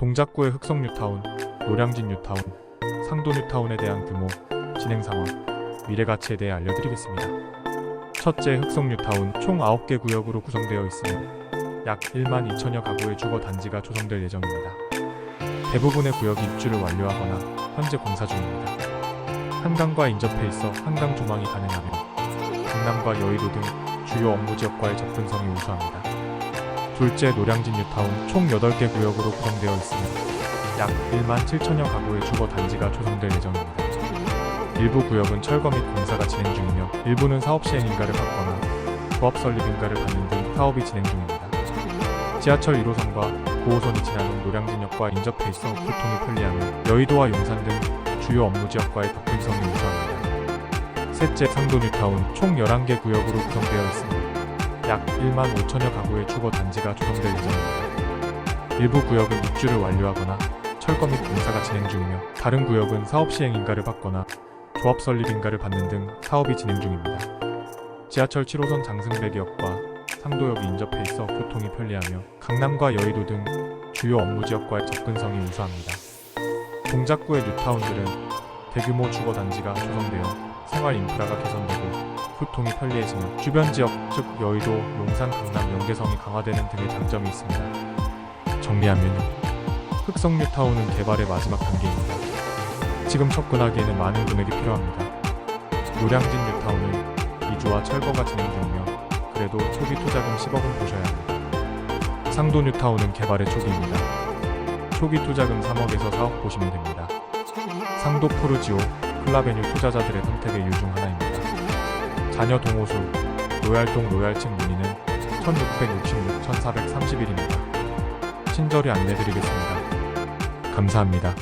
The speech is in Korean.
동작구의 흑성 뉴타운, 노량진 뉴타운, 상도 뉴타운에 대한 규모, 진행 상황, 미래 가치에 대해 알려드리겠습니다. 첫째, 흑성 뉴타운 총 9개 구역으로 구성되어 있으며 약 1만 2천여 가구의 주거 단지가 조성될 예정입니다. 대부분의 구역이 입주를 완료하거나 현재 공사 중입니다. 한강과 인접해 있어 한강 조망이 가능하며 강남과 여의도 등 주요 업무 지역과의 접근성이 우수합니다. 둘째 노량진 뉴타운 총 8개 구역으로 구성되어 있으며 약 1만 7천여 가구의 주거 단지가 조성될 예정입니다. 일부 구역은 철거 및 공사가 진행 중이며 일부는 사업 시행 인가를 받거나 조합 설립 인가를 받는 등 사업이 진행 중입니다. 지하철 1호선과 9호선이 지나는 노량진역과 인접해 있어 교통이 편리하며 여의도와 용산 등 주요 업무 지역과의 접근성이 우수합니다. 셋째 상도 뉴타운 총 11개 구역으로 구성되어 있으며 약 1만 5천여 가구의 주거 단지가 조성될 예정입니다. 일부 구역은 입주를 완료하거나 철거 및 공사가 진행 중이며 다른 구역은 사업 시행 인가를 받거나 조합 설립 인가를 받는 등 사업이 진행 중입니다. 지하철 7호선 장승백역과 상도역이 인접해 있어 교통이 편리하며 강남과 여의도 등 주요 업무 지역과의 접근성이 우수합니다. 동작구의 뉴타운들은 대규모 주거 단지가 조성되어 생활 인프라가 개선되고 교통이 편리해지며 주변 지역 즉 여의도, 용산, 강남, 연계성이 강화되는 등의 장점이 있습니다. 정리하면 흑성 뉴타운은 개발의 마지막 단계입니다. 지금 접근하기에는 많은 금액이 필요합니다. 노량진 뉴타운은 이주와 철거가 진행 중이며 그래도 초기 투자금 10억은 보셔야 합니다. 상도 뉴타운은 개발의 초기입니다. 초기 투자금 3억에서 4억 보시면 됩니다. 상도 포르지오, 클라베뉴 투자자들의 선택의 이유 중 하나입니다. 자녀 동호수, 로얄동 로얄층 문의는 1666, 1431입니다. 친절히 안내드리겠습니다. 감사합니다.